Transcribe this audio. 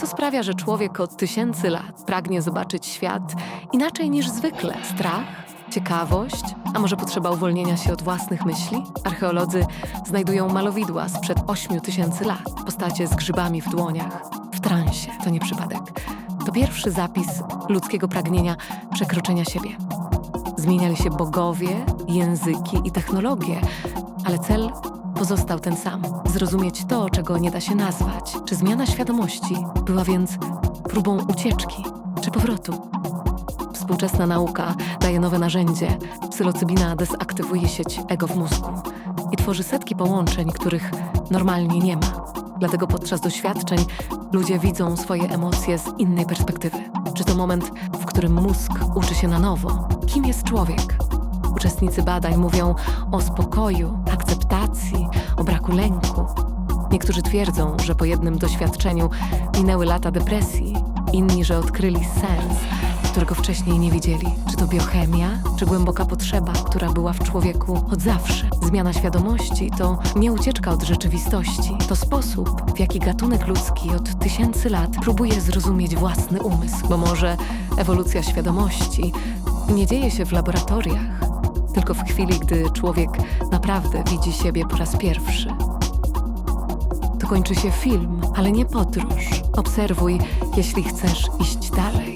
co sprawia, że człowiek od tysięcy lat pragnie zobaczyć świat inaczej niż zwykle. Strach, ciekawość, a może potrzeba uwolnienia się od własnych myśli? Archeolodzy znajdują malowidła sprzed 8 tysięcy lat, postacie z grzybami w dłoniach, w transie. To nie przypadek. To pierwszy zapis ludzkiego pragnienia przekroczenia siebie. Zmieniali się bogowie, języki i technologie, ale cel pozostał ten sam zrozumieć to, czego nie da się nazwać. Czy zmiana świadomości była więc próbą ucieczki czy powrotu? Współczesna nauka daje nowe narzędzie. Psylocybina dezaktywuje sieć ego w mózgu i tworzy setki połączeń, których normalnie nie ma. Dlatego podczas doświadczeń ludzie widzą swoje emocje z innej perspektywy. Czy to moment, w którym mózg uczy się na nowo? Kim jest człowiek? Uczestnicy badań mówią o spokoju, akceptacji, o braku lęku. Niektórzy twierdzą, że po jednym doświadczeniu minęły lata depresji, inni, że odkryli sens, którego wcześniej nie widzieli. Czy to biochemia, czy głęboka potrzeba, która była w człowieku od zawsze? Zmiana świadomości to nie ucieczka od rzeczywistości, to sposób, w jaki gatunek ludzki od tysięcy lat próbuje zrozumieć własny umysł. Bo może ewolucja świadomości nie dzieje się w laboratoriach, tylko w chwili, gdy człowiek naprawdę widzi siebie po raz pierwszy. To kończy się film, ale nie podróż. Obserwuj, jeśli chcesz iść dalej.